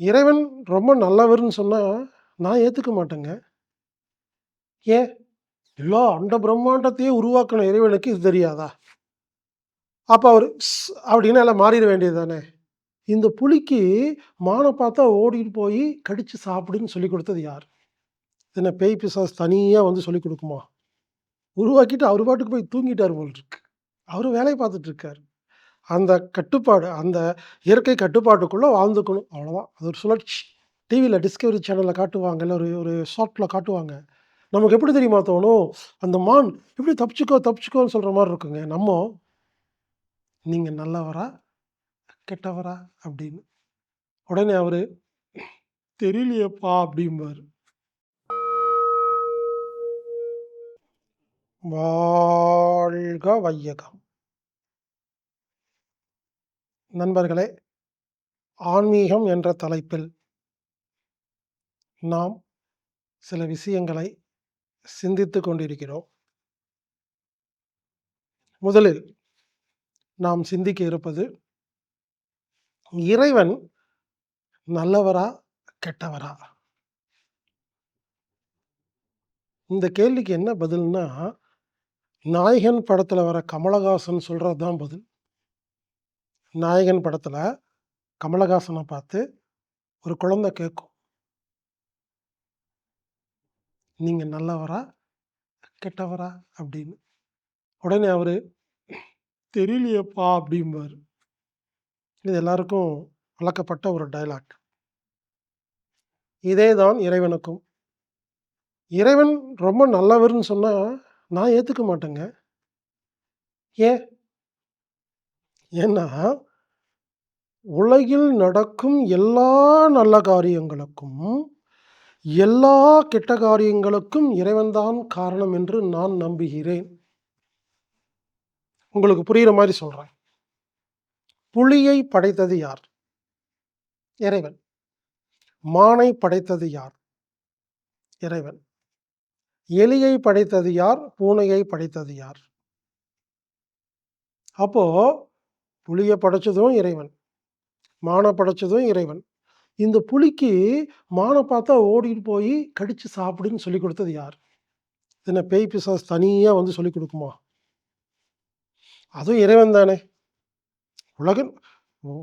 இறைவன் ரொம்ப நல்லவர்னு சொன்னால் நான் ஏற்றுக்க மாட்டேங்க. ஏன்? எல்லா அண்ட பிரம்மாண்டத்தையே உருவாக்கின இறைவனுக்கு இது தெரியாதா? அப்போ அவர் ஸ் அப்படின்னு எல்லாம் மாறிட வேண்டியது தானே! இந்த புலிக்கு மானை பார்த்தா ஓடிட்டு போய் கடித்து சாப்பிடுன்னு சொல்லிக் கொடுத்தது யார்? என்ன பேய் பிசாஸ் தனியாக வந்து சொல்லிக் கொடுக்குமா உருவாக்கிட்டு அவர் பாட்டுக்கு போய் தூங்கிட்டாரு போல் இருக்கு. அவரு வேலையை பார்த்துட்டு இருக்காரு. அந்த கட்டுப்பாடு, அந்த இயற்கை கட்டுப்பாட்டுக்குள்ளே வாழ்ந்துக்கணும். அவ்வளோதான். அது ஒரு சுழற்சி. டிவியில் டிஸ்கவரி சேனல்ல காட்டுவாங்கல்ல, ஒரு ஒரு ஷார்ட்டில் காட்டுவாங்க. நமக்கு எப்படி தெரியுமா தோணும்? அந்த மான் "இப்படி தப்பிச்சுக்கோ, தப்பிச்சுக்கோன்னு" சொல்கிற மாதிரி இருக்குங்க. நம்ம நீங்கள் நல்லவரா? கெட்டவரா?" அப்படின்னு. உடனே அவர் "தெரியலையேப்பா" அப்படிம்பாரு. வாழ்க வையகம்! நண்பர்களே, ஆன்மீகம் என்ற தலைப்பில் நாம் சில விஷயங்களை சிந்தித்து கொண்டிருக்கிறோம். முதலில் நாம் சிந்திக்க இருப்பது இறைவன் நல்லவரா? கெட்டவரா? இந்த கேள்விக்கு என்ன பதில்னா, நாயகன் படத்தில் வர கமலஹாசன் சொல்கிறது தான் பதில். நாயகன் படத்தில் கமலஹாசனை பார்த்து ஒரு குழந்தை கேட்கும். நீங்கள் நல்லவரா? கெட்டவரா?" அப்படின்னு. உடனே அவர் "தெரியலையேப்பா" அப்படிம்பாரு. இது எல்லாருக்கும் வளர்க்கப்பட்ட ஒரு டயலாக். இதே தான் இறைவனுக்கும். இறைவன் ரொம்ப நல்லவர்னு சொன்னால் நான் ஏற்றுக்க மாட்டேங்க. ஏன்? ஏன்னா, உலகில் நடக்கும் எல்லா நல்ல காரியங்களுக்கும், எல்லா கெட்ட காரியங்களுக்கும் இறைவன்தான் காரணம் என்று நான் நம்புகிறேன். உங்களுக்கு புரிகிற மாதிரி சொல்கிறேன் புலியை படைத்தது யார்? இறைவன். மானை படைத்தது யார்? இறைவன். எலியை படைத்தது யார்? பூனையை படைத்தது யார்? அப்போது புளியை படைச்சதும் இறைவன். மானை படைச்சதும் இறைவன். இந்த புலிக்கு மானை பார்த்தா ஓடிட்டு போய் கடித்து சாப்பிடுன்னு சொல்லிக் கொடுத்தது யார்? என்ன பேய் பிசாஸ் தனியாக வந்து சொல்லிக் கொடுக்குமா அதுவும் இறைவன் தானே! உலகம்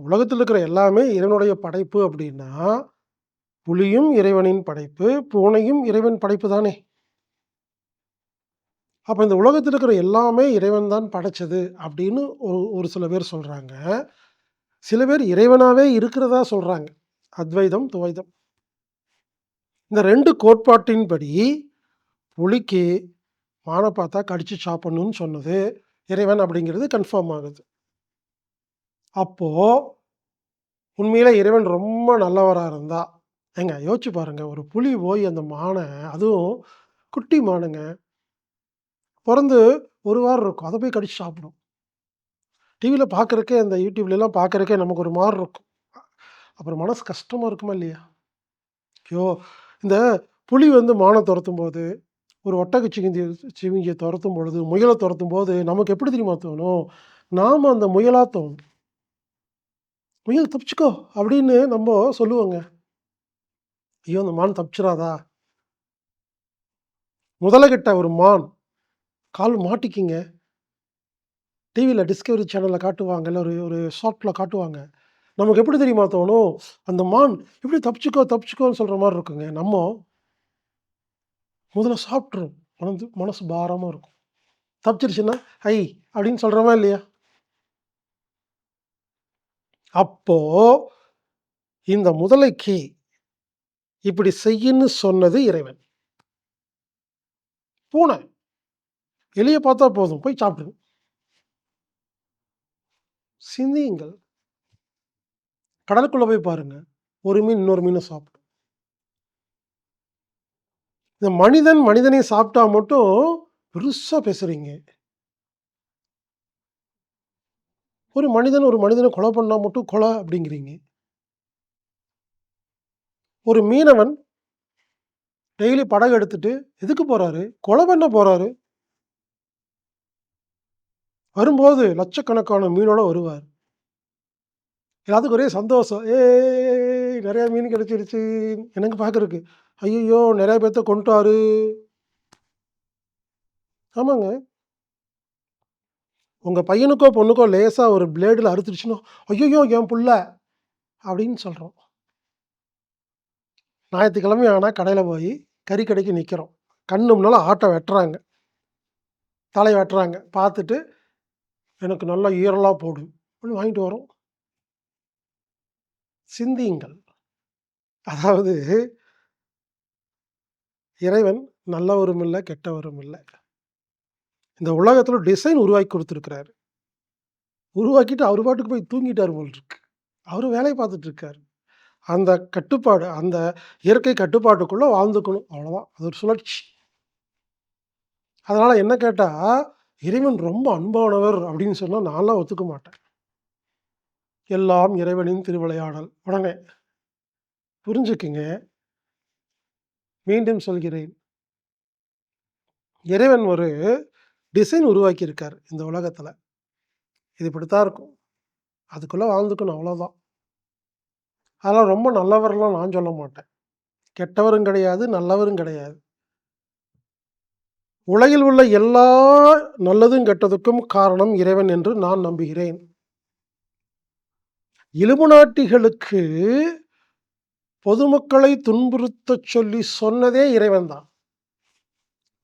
உலகத்தில் இருக்கிற எல்லாமே இறைவனுடைய படைப்பு அப்படின்னா, புலியும் இறைவனின் படைப்பு, பூனையும் இறைவன் படைப்பு தானே! அப்போ இந்த உலகத்தில் இருக்கிற எல்லாமே இறைவன் தான் படைச்சது அப்படின்னு ஒரு ஒரு சில பேர் சொல்கிறாங்க சில பேர் இறைவனாகவே இருக்கிறதா சொல்கிறாங்க அத்வைதம், துவைதம். இந்த ரெண்டு கோட்பாட்டின்படி, புலிக்கு மானை பார்த்தா கடித்து சாப்பிடணும்னு சொன்னது இறைவன் அப்படிங்கிறது கன்ஃபார்ம் ஆகுது. அப்போ, உண்மையில் இறைவன் ரொம்ப நல்லவராக இருந்தா, ஏங்க யோசிச்சு பாருங்கள் ஒரு புலி போய் அந்த மானை அதுவும் குட்டி மானுங்க. பிறந்து ஒரு வாரம் இருக்கும். அதை போய் கடிச்சு சாப்பிடும். டிவியில் பார்க்குறக்கே அந்த யூடியூப்லலாம் பார்க்குறக்கே நமக்கு ஒரு மாதிரி இருக்கும். அப்புறம் மனசு கஷ்டமாக இருக்குமா இல்லையா? ஐயோ! இந்த புலி வந்து மானை துரத்தும் போது ஒரு ஒட்டக சிவிங்கிய சிவிங்கியை துரத்தும் பொழுது, முயலை துரத்தும் போது நமக்கு எப்படி தெரியுமா தோணும்? நாம் அந்த முயலாக தோணும். "முயல் தப்பிச்சுக்கோ" அப்படின்னு நம்ம சொல்லுவோங்க. ஐயோ! அந்த மான் தப்பிச்சிராதா? முதலைகிட்ட ஒரு மான் கால் மாட்டிக்கிங்க டிவியில் டிஸ்கவரி சேனலில் காட்டுவாங்க இல்லை ஒரு ஒரு ஷார்ட்டில் காட்டுவாங்க. நமக்கு எப்படி தெரியுமா தோணும்? அந்த மான் "இப்படி தப்பிச்சுக்கோ, தப்பிச்சுக்கோன்னு" சொல்கிற மாதிரி இருக்குங்க. நம்ம முதல்ல சாப்பிட்ரும் மனது மனசு பாரமாக இருக்கும். தப்பிச்சிருச்சுன்னா, "ஐ" அப்படின்னு சொல்கிறோமா இல்லையா? அப்போ, இந்த முதலைக்கு இப்படி செய்யின்னு சொன்னது இறைவன். பூனை. எலியை பார்த்தா போதும். போய் சாப்பிட்டுரும். சிந்தியுங்கள். கடலுக்குள்ள போய் பாருங்க. ஒரு மீன் இன்னொரு மீனை சாப்பிடும். இந்த மனிதன் மனிதனை சாப்பிட்டா மட்டும் பெருசா பேசுறீங்க. ஒரு மனிதன் ஒரு மனிதனை கொலை பண்ணா மட்டும் கொலை அப்படிங்கிறீங்க. ஒரு மீனவன் டெய்லி படகு எடுத்துட்டு எதுக்கு போறாரு? கொலை பண்ண போறாரு. வரும்போது லட்சக்கணக்கான மீனோட வருவார். எல்லாத்துக்கும் ஒரே சந்தோஷம். "ஏய் நிறையா மீன் கிடைச்சிருச்சு. எனக்கு பார்க்குறக்கு ஐயோ நிறையா பேர்த்த கொண்டுட்டாரு ஆமாங்க. உங்கள் பையனுக்கோ, பொண்ணுக்கோ லேசாக ஒரு பிளேடில் அறுத்துருச்சுன்னா, "ஐய்யய்யோ! என் புள்ள" அப்படின்னு சொல்கிறோம் ஞாயிற்றுக்கிழமை ஆனால் கடையில் போய் கறி கடைக்கு நிற்கிறோம் கண்ணு முன்னால் ஆட்டை வெட்டுறாங்க. தலை வெட்டுறாங்க. பார்த்துட்டு, "எனக்கு நல்லா ஈரலாக போடு" அப்படின்னு வாங்கிட்டு வரோம். சிந்தியுங்கள். அதாவது இறைவன் நல்லவரும் இல்லை கெட்டவரும் இல்லை இந்த உலகத்தில் டிசைன் உருவாக்கி கொடுத்துருக்கிறாரு உருவாக்கிட்டு அவர் பாட்டுக்கு போய் தூங்கிட்டாரு போல் இருக்கு. அவர் வேலையை பார்த்துட்டு இருக்காரு. அந்த கட்டுப்பாடு, அந்த இயற்கை கட்டுப்பாட்டுக்குள்ளே வாழ்ந்துக்கணும். அவ்வளோதான். அது ஒரு சுழற்சி. அதனால் என்ன கேட்டால் இறைவன் ரொம்ப அன்பானவர் அப்படின்னு சொன்னால் நான்லாம் ஒத்துக்க மாட்டேன். எல்லாம் இறைவனின் திருவிளையாடல். உடனே புரிஞ்சுக்குங்க. மீண்டும் சொல்கிறேன். இறைவன் ஒரு டிசைன் உருவாக்கியிருக்கார் இந்த உலகத்தில் இது இப்படித்தான் இருக்கும். அதுக்குள்ளே வாழ்ந்துக்கணும் அவ்வளோதான். அதெல்லாம் ரொம்ப நல்லவரெல்லாம் நான் சொல்ல மாட்டேன். கெட்டவரும் கிடையாது, நல்லவரும் கிடையாது. உலகில் உள்ள எல்லா நல்லதும் கெட்டதுக்கும் காரணம் இறைவன் என்று நான் நம்புகிறேன். இலுமினாட்டிகளுக்கு பொதுமக்களை துன்புறுத்தச் சொல்லி சொன்னதே இறைவன் தான்.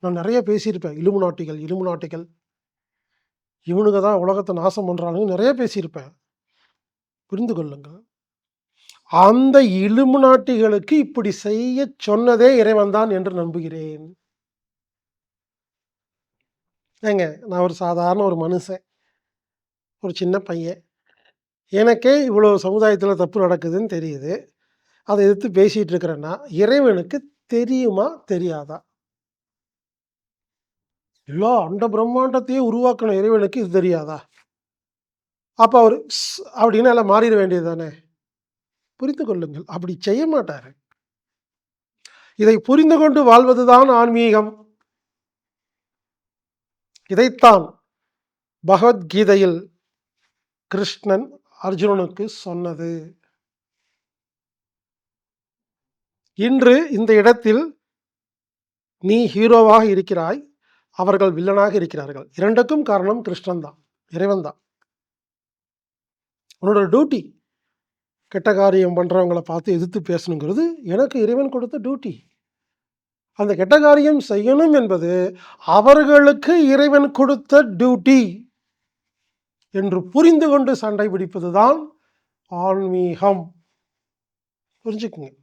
நான் நிறைய பேசியிருப்பேன். இலுமினாட்டிகள், இலுமினாட்டிகள். இவனுங்க தான் உலகத்தை நாசம் பண்ணுறானுங்க நிறைய பேசியிருப்பேன். புரிந்து கொள்ளுங்கள். அந்த இலுமினாட்டிகளுக்கு இப்படி செய்யச் சொன்னதே இறைவன் தான் என்று நம்புகிறேன். ஏங்க, நான் ஒரு சாதாரண ஒரு மனுஷன். ஒரு சின்ன பையன். எனக்கே இவ்வளோ சமுதாயத்தில் தப்பு நடக்குதுன்னு தெரியுது. அதை எதிர்த்து பேசிட்டு இருக்கிறேன்னா, இறைவனுக்கு தெரியுமா? தெரியாதா? எல்லா அண்ட பிரம்மாண்டத்தையும் உருவாக்கணும் இறைவனுக்கு இது தெரியாதா? அப்போ அவர் ஸ் அப்படின்னு எல்லாம் மாறிட வேண்டியது தானே! புரிந்து கொள்ளுங்கள். அப்படி செய்ய மாட்டார் இதை புரிந்து கொண்டு வாழ்வதுதான் ஆன்மீகம். இதைத்தான் பகவத்கீதையில் கிருஷ்ணன் அர்ஜுனனுக்கு சொன்னது. இன்று இந்த இடத்தில் நீ ஹீரோவாக இருக்கிறாய். அவர்கள் வில்லனாக இருக்கிறார்கள். இரண்டுக்கும் காரணம் கிருஷ்ணன் தான். இறைவன் தான். உன்னோட டியூட்டி. கெட்ட காரியம் பண்ணுறவங்களை பார்த்து எதிர்த்து பேசணுங்கிறது எனக்கு இறைவன் கொடுத்த டியூட்டி. அந்த கெட்ட காரியம் செய்யணும் என்பது அவர்களுக்கு இறைவன் கொடுத்த டியூட்டி. என்று புரிந்து கொண்டு சண்டை பிடிப்பது தான் ஆன்மீகம். புரிஞ்சுக்குங்க.